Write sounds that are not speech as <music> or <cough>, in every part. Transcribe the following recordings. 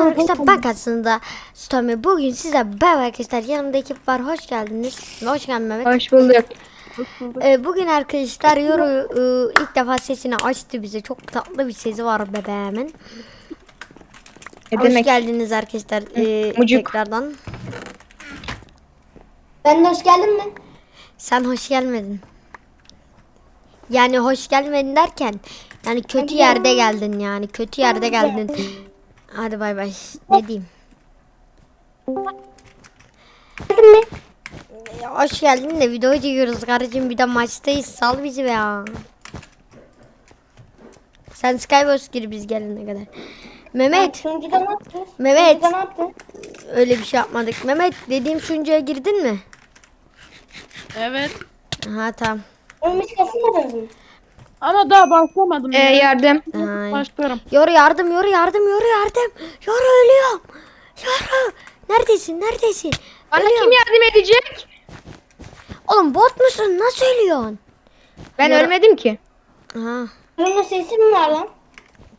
Aynen arkadaşlar bak aslında Stomy bugün size beraber arkadaşlar yanımda ekip var hoş geldiniz. Hoş geldin Mehmet. Hoş bulduk. Ee, bugün arkadaşlar Yoru e, ilk defa sesini açtı bize. Çok tatlı bir sesi var bebeğimin. Ne Hoş demek? geldiniz arkadaşlar e, mucuk. tekrardan. Ben de hoş geldin mi? Sen hoş gelmedin. Yani hoş gelmedin derken yani kötü yerde geldin yani kötü yerde geldin. Hadi bay bay. Ne diyeyim? Geldin mi? Ya hoş geldin de video çekiyoruz kardeşim bir de maçtayız sal bizi be ya. Sen Skywars gir biz gelene kadar. Mehmet Sunucuda ne yaptın? Mehmet. Sunucuda ne yaptın? öyle bir şey yapmadık. Mehmet dediğim sunucuya girdin mi? Evet. Ha tamam. Hiç kasılmadınız mı? Ama daha başlamadım. Ee, ya. yardım. Ay. Başlarım. Yoru yardım yoru yardım yoru yardım. Yoru ölüyorum. Yoru. Neredesin neredesin? Bana Ölüyorum. kim yardım edecek? Oğlum bot musun? Nasıl ölüyorsun? Ben Yara- ölmedim ki. Ha Bunun sesi mi var lan?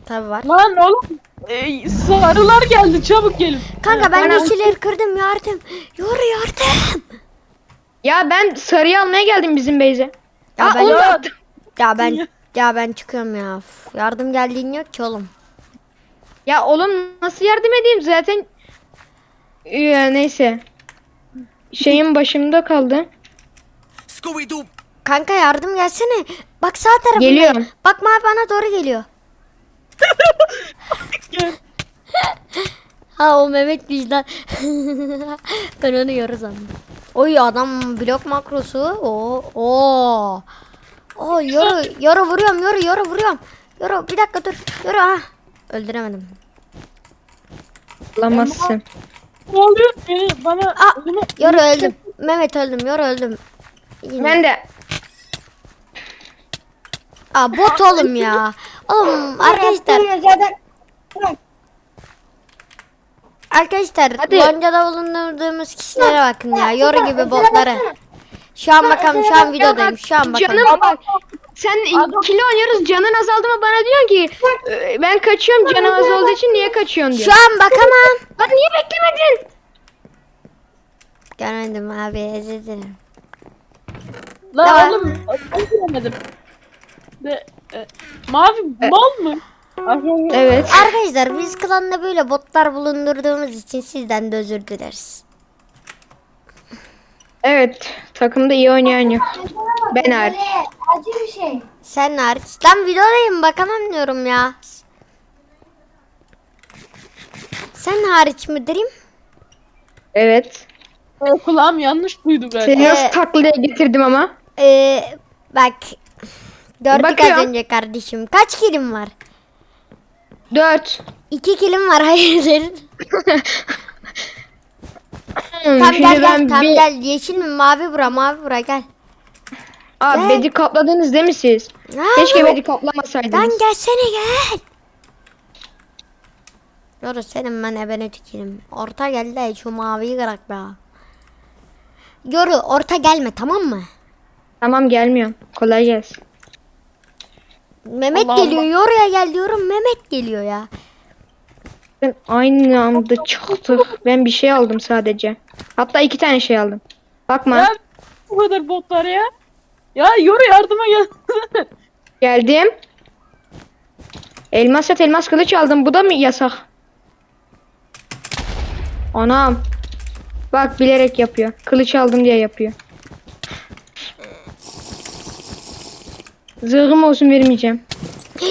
tabi var. Lan oğlum. e, sarılar geldi çabuk gelin. Kanka ben Bana- yeşilleri kırdım yardım. Yoru yardım. Ya ben sarıyı almaya geldim bizim Beyze. Ya Aa, ben-. Ya ben ya ben çıkıyorum ya. Yardım geldiğin yok ki oğlum. Ya oğlum nasıl yardım edeyim zaten. Ya, neyse. Şeyin başımda kaldı. Scooby-Doo! Kanka yardım gelsene. Bak sağ tarafında. Geliyorum. Bak mavi bana doğru geliyor. Gel. <laughs> Ha o Mehmet vicdan. <laughs> ben onu yarı sandım. Oy adam blok makrosu. O o. O yoru yoru vuruyorum yoru yoru vuruyorum. Yoru bir dakika dur. Yoru ha. Öldüremedim. Alamazsın. Ne oluyor? Beni bana Aa, yoru öldüm. Mehmet öldüm. Yoru öldüm. Yine. Ben de. Aa bot oğlum ya. Oğlum arkadaşlar arkadaşlar Hadi. loncada bulunduğumuz kişilere bakın ya. Yoru gibi botlara. Şu an bakalım şu an videodayım. Şu an bakalım. Canım bak. Sen kilo oynuyoruz canın azaldı mı bana diyorsun ki "Ee, ben kaçıyorum canım az olduğu için niye kaçıyorsun diyor. Şu an bakamam. Lan niye beklemedin? Görmedim abi özür dilerim. Lan Tamam. oğlum. Ben göremedim. De, e, mavi mal mı? Evet. Arkadaşlar biz klanda böyle botlar bulundurduğumuz için sizden de özür dileriz. Evet. Takımda iyi oynayan yok. Ben hariç. Acı bir şey. Sen hariç. Lan videodayım bakamam diyorum ya. Sen hariç müdürüm? Evet. E, kulağım yanlış duydu galiba. Seni nasıl Ee, taklaya getirdim ama? Ee, bak. Gördük az Bakıyorum. önce kardeşim. Kaç kilim var? Dört. İki kilim var hayırdır? <laughs> Hmm, Tam şimdi gel ben gel tam bir... gel. Yeşil mi mavi bura mavi bura gel. Aa, Gel. bedi kapladınız değil mi siz? Ha, Keşke bedi kaplamasaydınız. Lan gelsene gel. Yoru senin ben ebene tükürüm. Orta gel de şu maviyi kırak be. Yoru orta gelme tamam mı? Tamam gelmiyorum. Kolay gelsin. Mehmet Allah geliyor yoruya gel diyorum Mehmet geliyor ya. Ben aynı anda çıktık. Ben bir şey aldım sadece. Hatta iki tane şey aldım. Bakma. Ya bu kadar botlar ya. Ya yoru yardıma gel. <laughs> Geldim. Elmas yat elmas kılıç aldım. Bu da mı yasak? Anam. Bak bilerek yapıyor. Kılıç aldım diye yapıyor. Zırhım olsun vermeyeceğim. <gasps>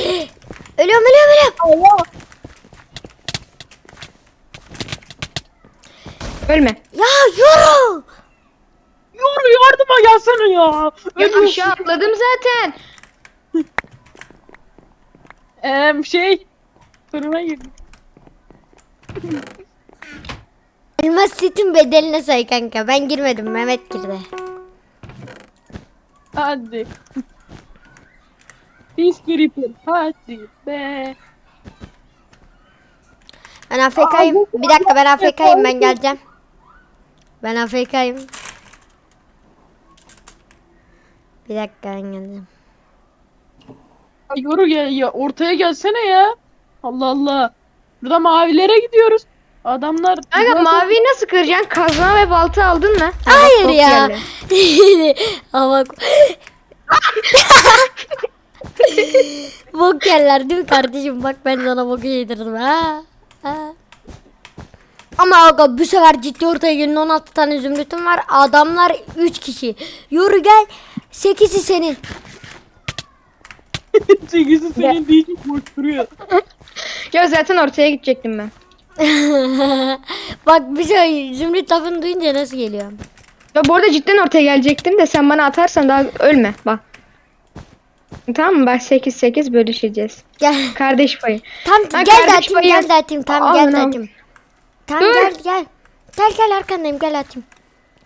Ölüyorum ölüyorum ölüyorum. Ölme. Ya yoru. yoru yardıma gelsene ya. Ya Ölüyorsun. aşağı atladım zaten. Eee şey. Fırına girdim. Elmas setin bedeline say kanka. Ben girmedim Mehmet girdi. Hadi. Biz Creeper. Hadi be. Ben AFK'yim. Bir dakika ben AFK'yim ben geleceğim. Ben AFK'yim. Bir dakika ben. Ya Yoru gel ya ortaya gelsene ya. Allah Allah. Burada mavilere gidiyoruz. Adamlar Kanka maviyi nasıl kıracaksın? Kazma ve balta aldın mı? Hayır ya. <laughs> Ama <laughs> bok yerler değil mi kardeşim? Bak ben sana boku yedirdim ha. Ama aga bu sefer ciddi ortaya gelin 16 tane zümrütüm var. Adamlar 3 kişi. Yürü gel. 8'i senin. <laughs> Çekisi senin değil koşturuyor. <laughs> Ya zaten ortaya gidecektim ben. <laughs> Bak bir şey zümrüt lafını duyunca nasıl geliyor? Ya bu arada cidden ortaya gelecektim de sen bana atarsan daha ölme bak. Tamam mı? Bak 8 8 bölüşeceğiz. Gel. Kardeş payı. Tam Ha, gel de atayım payı. gel de atayım. Tamam Al gel de atayım. Tamam Dur. gel gel. Gel gel arkandayım gel atayım.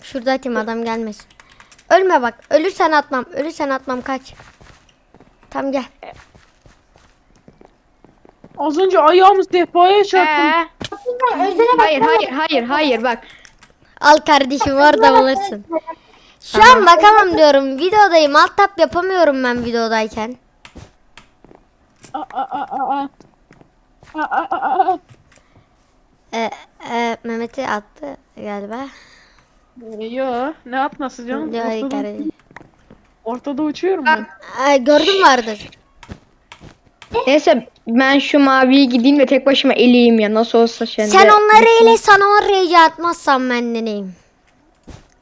Şurada atayım adam gelmesin. Ölme bak. Ölürsen atmam. Ölürsen atmam kaç. Tamam gel. Az önce ayağımı sehpaya çarptım. Ee, Sizden özele bak. hayır hayır hayır hayır bak. Al kardeşim orada bulursun. Şu an bakamam diyorum. Videodayım. Alt tap yapamıyorum ben videodayken. Aa, aa, aa, aa. Aa, aa, aa, Ee, e, Mehmet'i attı galiba. Ee, Yo ne atması canım? Yok, Ortada, kardeşim. ortada uçuyorum ben. Ee, gördün vardır. Neyse ben şu maviyi gideyim de tek başıma eleyeyim ya nasıl olsa şimdi. Sen onları ele sana oraya atmazsan ben de neyim?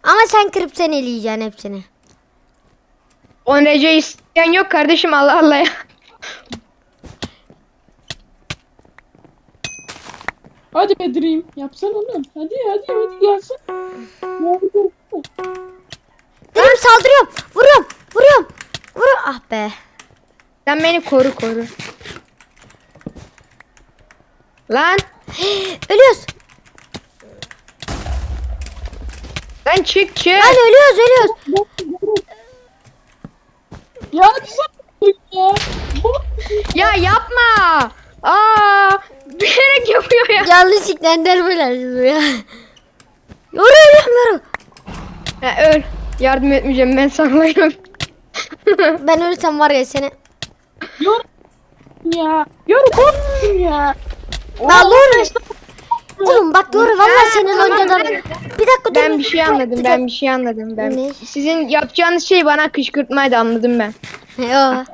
Ama sen kırıp sen eleyeceksin hepsini. 10 rece isteyen yok kardeşim Allah Allah ya. Hadi Bedri'yim. Yapsana oğlum. Hadi hadi hadi gelsin. Dedim saldırıyorum. Vuruyorum. Vuruyorum. Vuruyorum. Ah be. Sen beni koru koru. Lan <gasps> Ölüyoruz. lan çık çık. Lan ölüyoruz ölüyoruz. Ya ya. Ya yapma. Aa, bilerek yapıyor ya. Yanlışlıkla ender böyle ya. Yoru ölüyorum yoru. ya. Öl. Yardım etmeyeceğim ben sallayayım. <laughs> Ben ölürsem var ya seni. Yor. Ya. Yor korktum ya. Ya işte- Oğlum bak doğru vallahi senin ben- Bir dakika dur. ben bir şey anladım. Ben bir şey anladım. Ben Ne? sizin yapacağınız şey bana kışkırtmaydı anladım ben. Yo.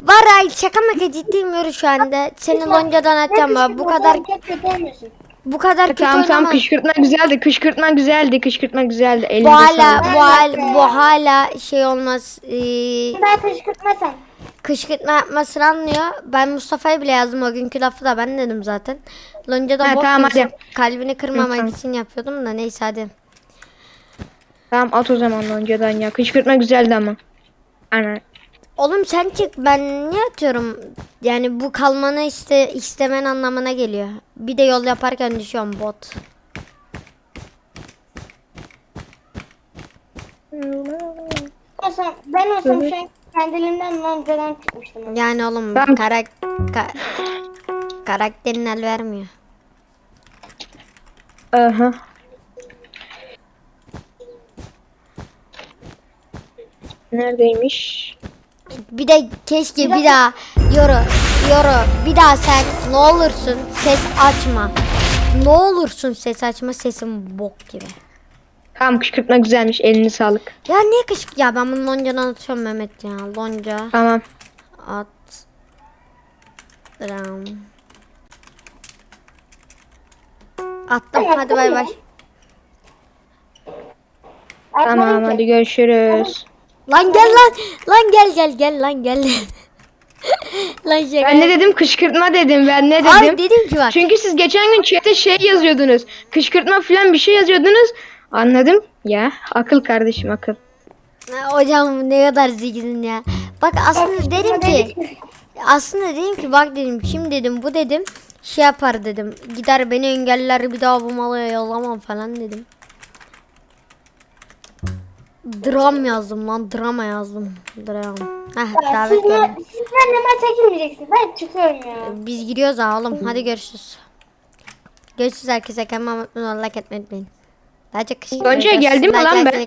Var ay şaka maka ciddiyim yoru şu anda. Senin loncadan atacağım ama bu kadar kötü olmuyorsun. bu kadar kötü Tamam tamam oynama. kışkırtma güzeldi. Kışkırtma güzeldi. Kışkırtma güzeldi. Elinize Bu hala bu hal bu hala şey olmaz. Ee, Ben kışkırtmasan. kışkırtma yapmasını anlıyor. Ben Mustafa'ya bile yazdım o günkü lafı da ben dedim zaten. Lonca'da Ha, bok tamam, hadi. Kalbini kırmamak için yapıyordum da neyse hadi. Tamam at o zaman önceden ya. Kışkırtma güzeldi ama. Ana. Oğlum sen çık ben niye atıyorum? Yani bu kalmanı iste istemen anlamına geliyor. Bir de yol yaparken düşüyorum bot. Olsam, ben olsam şu an kendiliğimden loncadan çıkmıştım. Yani oğlum Ben- karak ka- karakterin el vermiyor. Aha. Neredeymiş? Bir de keşke bir daha yoru yoru bir daha sen ne olursun ses açma. Ne olursun ses açma sesin bok gibi. Tamam kışkırtma güzelmiş. Elini sağlık. Ya niye kış ya ben bunu loncadan atıyorum Mehmet ya lonca Tamam. at Ram. Attım hadi bay bay. Tamam hadi görüşürüz. Lan gel lan lan gel gel gel lan gel. <laughs> lan şaka. Ben ne dedim? Kışkırtma dedim. Ben ne dedim? Abi dedim ki bak. Çünkü siz geçen gün chat'e şey yazıyordunuz. Kışkırtma falan bir şey yazıyordunuz. Anladım. Ya akıl kardeşim akıl. Ha, Hocam ne kadar zekisin ya. Bak aslında dedim ki aslında dedim ki bak dedim şimdi dedim bu dedim şey yapar dedim. Gider beni engeller bir daha bu malı yollamam falan dedim. Dram yazdım lan drama yazdım. Dram. Heh Ya, davet siz, ma- geldi. siz benimle maça girmeyeceksiniz. Ben çıkıyorum ya. Biz gidiyoruz ha oğlum hadi görüşürüz. Görüşürüz herkese kanalıma abone olmayı like etmeyi unutmayın. Daha çok kışkırtma Gonca, geldi mi lan ben?